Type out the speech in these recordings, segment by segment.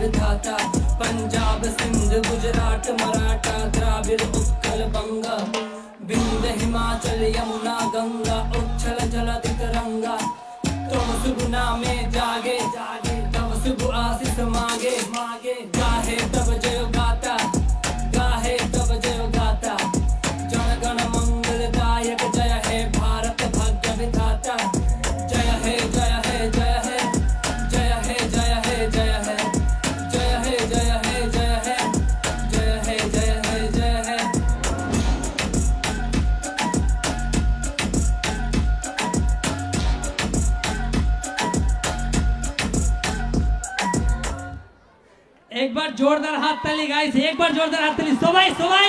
विधाता पंजाब, सिंध, गुजरात, मराठा, द्राविड़, उत्कल बंगा, बिंद, हिमाचल, यमुना, गंगा, उच्छल जल तिरंगा तुम शुभ नामे जागे जागे तब शुभ आशीष मांगे একবার জোরদার হাত তালি গাইস একবার জোরদার হাত তালি। সবাই সবাই।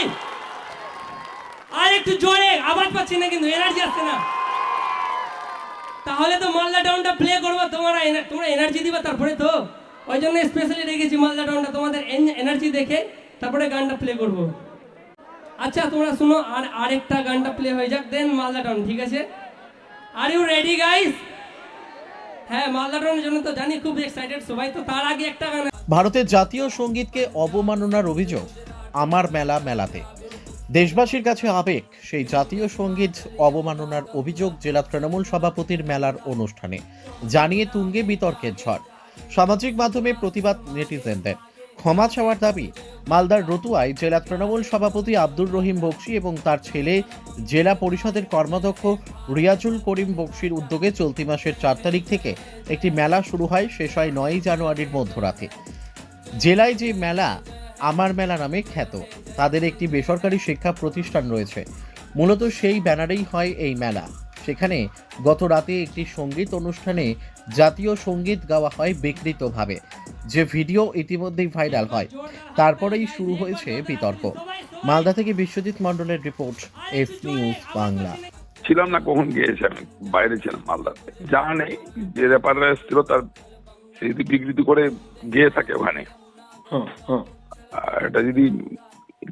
আর একটু জোরে, আওয়াজ পাচ্ছি না কিন্তু এনার্জি আসছে না। তাহলে তো মালদা টাউনটা প্লে করব, তোমরা তোমরা এনার্জি দিবে তারপরে তো। ওই জন্য স্পেশালি রেখেছি মালদা টাউনটা তোমাদের এনার্জি দেখে তারপরে গানটা প্লে করব। আচ্ছা তোমরা শুনো, আর আরেকটা গানটা প্লে হয়ে যাক দেন মালদা টাউন ঠিক আছে? আর ইউ রেডি গাইস হ্যাঁ ভারতের জাতীয় সঙ্গীতকে অবমাননার অভিযোগ আমার মেলা মেলাতে। দেশবাসীর কাছে আবেগ, সেই জাতীয় সংগীত অবমাননার অভিযোগ জেলা তৃণমূল সভাপতির মেলার অনুষ্ঠানে। জানিয়ে তুঙ্গে বিতর্কের ঝড়। সামাজিক মাধ্যমে প্রতিবাদ নেটিজেনদের। ক্ষমা চাওয়ার দাবি। মালদার রতুয়ায় জেলা তৃণমূল সভাপতি আব্দুর রহিম বক্সি এবং তার ছেলে জেলা পরিষদের কর্মাধ্যক্ষ রিয়াজুল করিম বক্সির উদ্যোগে চলতি মাসের চার তারিখ থেকে একটি মেলা শুরু হয়, শেষ হয় নয়ই জানুয়ারির মধ্যরাতে। জেলায় যে মেলা, আমার মেলা নামে খ্যাত। তাদের একটি বেসরকারি শিক্ষা প্রতিষ্ঠান রয়েছে। মূলত সেই ব্যানারেই হয় এই মেলা। সেখানে গত রাতে একটি সংগীত অনুষ্ঠানে জাতীয় সংগীত গাওয়া হয় বিকৃতভাবে। যে ভিডিও ইতিমধ্যেই ভাইরাল হয়। তারপরেই শুরু হয়েছে বিতর্ক। মালদা থেকে বিশ্বজিৎ মণ্ডলের রিপোর্ট এস নিউজ বাংলা। ছিলাম না কখন গিয়েছে আমি? বাইরে ছিলাম মালদাতে। জানা নেই যে ব্যাপারটা এসেছিল তার সে যদি বিকৃতি করে গিয়ে থাকে ওখানে। আর এটা যদি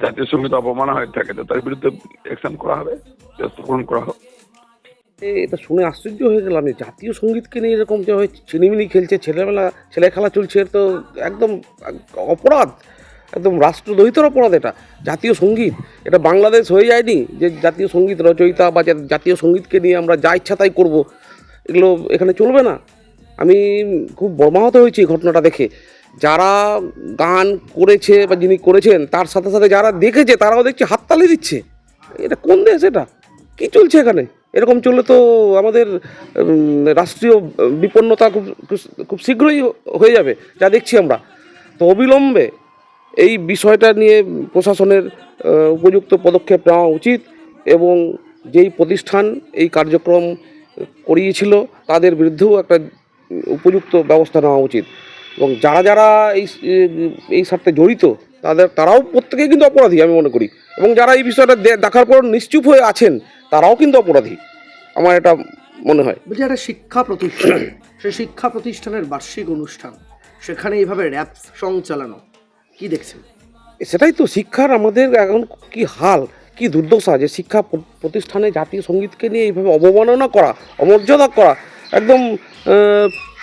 জাতীয় সংগীত অপমানা হয়ে থাকে তো তার বিরুদ্ধে অ্যাকশন করা হবে গ্রহণ করা হবে এটা শুনে আশ্চর্য হয়ে গেলাম যে জাতীয় সঙ্গীতকে নিয়ে এরকম যে হয় চিনিমিনি খেলছে, ছেলেবেলা, ছেলে খেলা চলছে তো একদম অপরাধ, একদম রাষ্ট্রদ্রোহিতর অপরাধ এটা, জাতীয় সংগীত। এটা বাংলাদেশ হয়ে যায়নি যে জাতীয় সংগীত রচয়িতা বা জাতীয় সঙ্গীতকে নিয়ে আমরা যা ইচ্ছা তাই করব, এগুলো এখানে চলবে না। আমি খুব মর্মাহত হয়েছি ঘটনাটা দেখে। যারা গান করেছে বা যিনি করেছেন, তার সাথে সাথে যারা দেখেছে, তারাও দেখছে হাততালি দিচ্ছে। এটা কোন দেশ এটা? কী চলছে এখানে? এরকম চললে তো আমাদের রাষ্ট্রীয় বিপন্নতা খুব, খুব- শীঘ্রই হয়ে যাবে, যা দেখছি আমরা। তো অবিলম্বে এই বিষয়টা নিয়ে প্রশাসনের উপযুক্ত পদক্ষেপ নেওয়া উচিত এবং যেই প্রতিষ্ঠান এই কার্যক্রম করিয়েছিল তাদের বিরুদ্ধেও একটা উপযুক্ত ব্যবস্থা নেওয়া উচিত। এবং যারা যারা এই এই সাথে জড়িত তাদের তারাও প্রত্যেকেই কিন্তু অপরাধী আমি মনে করি। এবং যারা এই বিষয়টা দেখার পর নিশ্চুপ হয়ে আছেন তারাও কিন্তু অপরাধী। আমার এটা মনে হয়। বলছি একটা শিক্ষা প্রতিষ্ঠান সেই শিক্ষা প্রতিষ্ঠানের বার্ষিক অনুষ্ঠান সেখানে এইভাবে র্যাপ সং চালানো কি দেখছেন? সেটাই তো শিক্ষার আমাদের এখন কি হাল কি দুর্দশা যে শিক্ষা প্রতিষ্ঠানে জাতীয় সঙ্গীতকে নিয়ে এইভাবে অবমাননা করা অমর্যাদা করা একদম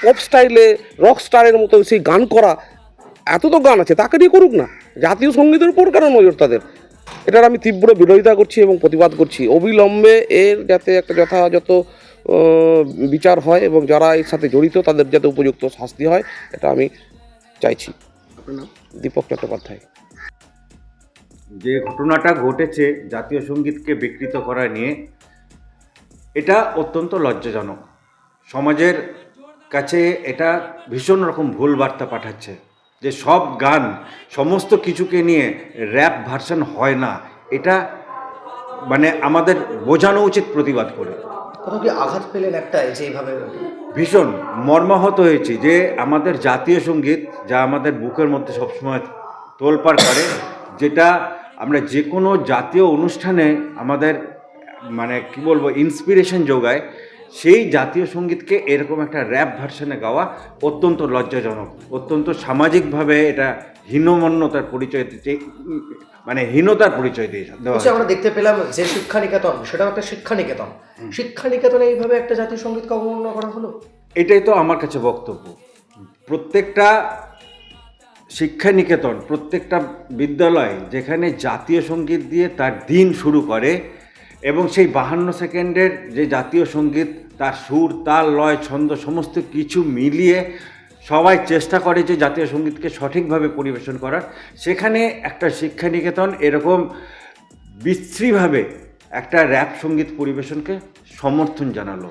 পপ স্টাইলে রক স্টারের মতো সেই গান করা এত তো গান আছে তাকে নিয়ে করুক না। জাতীয় সঙ্গীতের উপর কেন নজর তাদের? এটার আমি তীব্র বিরোধিতা করছি এবং প্রতিবাদ করছি। অবিলম্বে এর যাতে একটা যথাযথ বিচার হয় এবং যারা এর সাথে জড়িত তাদের যাতে উপযুক্ত শাস্তি হয় এটা আমি চাইছি। দীপক চট্টোপাধ্যায়। যে ঘটনাটা ঘটেছে জাতীয় সঙ্গীতকে বিকৃত করা নিয়ে এটা অত্যন্ত লজ্জাজনক। সমাজের কাছে এটা ভীষণ রকম ভুল বার্তা পাঠাচ্ছে। যে সব গান সমস্ত কিছুকে নিয়ে র্যাপ ভার্সন হয় না এটা মানে আমাদের বোঝানো উচিত প্রতিবাদ করে। কোথাও কি আঘাত পেলেন একটা যে এইভাবে? ভীষণ মর্মাহত হয়েছি যে আমাদের জাতীয় সংগীত যা আমাদের বুকের মধ্যে সবসময় তোলপাড় করে যেটা আমরা যে কোনো জাতীয় অনুষ্ঠানে আমাদের মানে কি বলব ইন্সপিরেশন যোগায় সেই জাতীয় সঙ্গীতকে এরকম একটা র্যাপ ভার্সনে গাওয়া অত্যন্ত লজ্জাজনক অত্যন্ত সামাজিকভাবে এটা হীনমন্যতার পরিচয় দিতে মানে হীনতার পরিচয় দিয়ে আমরা দেখতে পেলাম যে শিক্ষা নিকেতন সেটাও একটা শিক্ষা নিকেতন শিক্ষা নিকেতনে এইভাবে একটা জাতীয় সঙ্গীতকে অবমাননা করা হলো? এটাই তো আমার কাছে বক্তব্য। প্রত্যেকটা শিক্ষা নিকেতন প্রত্যেকটা বিদ্যালয় যেখানে জাতীয় সংগীত দিয়ে তার দিন শুরু করে এবং সেই বাহান্ন সেকেন্ডের যে জাতীয় সংগীত তার সুর তাল লয় ছন্দ সমস্ত কিছু মিলিয়ে সবাই চেষ্টা করে যে জাতীয় সঙ্গীতকে সঠিকভাবে পরিবেশন করার। সেখানে একটা শিক্ষা নিকেতন এরকম বিশ্রীভাবে একটা র্যাপ সংগীত পরিবেশনকে সমর্থন জানালো।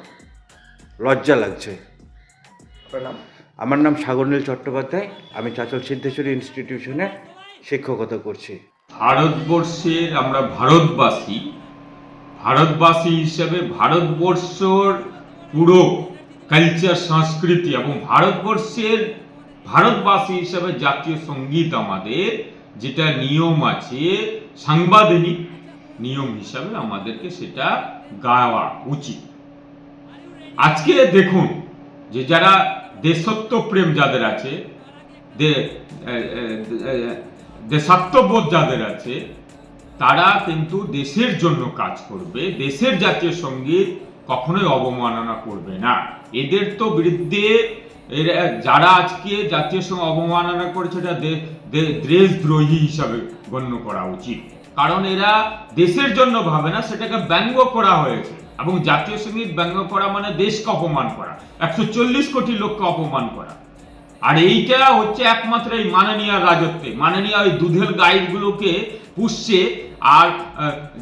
লজ্জা লাগছে। আমার নাম সাগরনীল চট্টোপাধ্যায়। আমি চাচল সিদ্ধেশ্বরী ইনস্টিটিউশনে শিক্ষকতা করছি। ভারতবর্ষের আমরা ভারতবাসী। ভারতবাসী হিসেবে ভারতবর্ষর পুরো কালচার সংস্কৃতি এবং ভারতবর্ষের ভারতবাসী হিসাবে জাতীয় সংগীত আমাদের যেটা নিয়ম আছে সাংবিধানিক নিয়ম হিসাবে আমাদেরকে সেটা গাওয়া উচিত। আজকে দেখুন যে যারা দেশত্ব প্রেম যাদের আছে দেশাত্মবোধ যাদের আছে, তারা কিন্তু দেশের জন্য কাজ করবে, দেশের জাতীয় সংগীত কখনোই অবমাননা করবে না। এদের তো বিরুদ্ধে যারা আজকে জাতীয় সঙ্গে অবমাননা করেছে, এটা দেশদ্রোহী হিসাবে গণ্য করা উচিত। কারণ এরা দেশের জন্য ভাবে না, সেটাকে ব্যঙ্গ করা হয়েছে। এবং জাতীয় সংগীত ব্যঙ্গ করা মানে দেশকে অপমান করা, একশো চল্লিশ কোটি লোককে অপমান করা। আর এইটা হচ্ছে একমাত্র এই মাননীয় রাজত্বে। মাননীয় ওই দুধের গাইডগুলোকে পুষছে, আর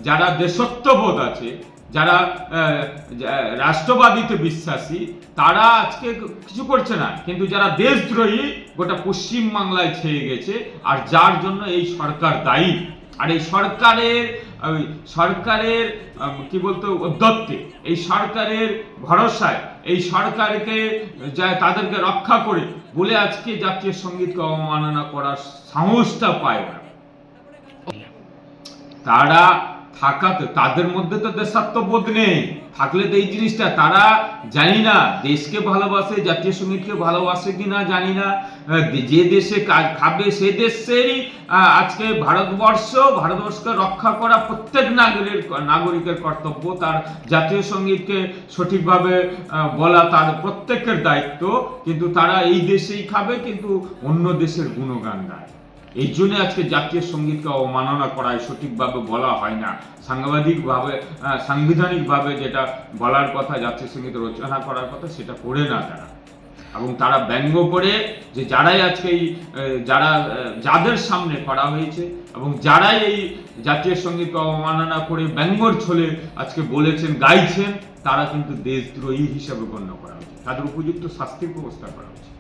যারা দেশত্ববোধ আছে যারা রাষ্ট্রবাদীতে বিশ্বাসী, তারা আজকে কিছু করছে না। কিন্তু যারা দেশদ্রোহী, গোটা পশ্চিম বাংলায় ছেয়ে গেছে, আর যার জন্য এই সরকার দায়ী। আর এই সরকারের সরকারের কি বলতো দত্তে এই সরকারের ভরসায়, এই সরকারকে, যা, তাদেরকে রক্ষা করে, বলে আজকে জাতীয় সঙ্গীতকে অবমাননা করার সাহসটা পায় না। তারা থাকাতে তাদের মধ্যে তো দেশাত্মবোধ নেই। থাকলে তো এই জিনিসটা, তারা জানি না দেশকে ভালোবাসে, জাতীয় সঙ্গীতকে ভালোবাসে কি না জানি না। যে দেশে কাজ খাবে সে দেশেরই আজকে ভারতবর্ষ, ভারতবর্ষকে রক্ষা করা প্রত্যেক নাগরিক, নাগরিকের কর্তব্য, তার জাতীয় সঙ্গীতকে সঠিকভাবে বলা তার প্রত্যেকের দায়িত্ব। কিন্তু তারা এই দেশেই খাবে, কিন্তু অন্য দেশের গুণগান গায়। এই জন্য আজকে জাতীয় সঙ্গীতকে অবমাননা করায় সঠিকভাবে বলা হয় না। সাংবাদিকভাবে সাংবিধানিকভাবে যেটা বলার কথা, জাতীয় সংগীত রচনা করার কথা, সেটা করে না তারা। এবং তারা ব্যঙ্গ করে যে যারাই আজকে এই যারা যাদের সামনে করা হয়েছে এবং যারাই এই জাতীয় সঙ্গীতকে অবমাননা করে ব্যঙ্গর ছলে আজকে বলেছেন, গাইছেন, তারা কিন্তু দেশদ্রোহী হিসাবে গণ্য করা উচিত তাদের উপযুক্ত শাস্তির ব্যবস্থা করা উচিত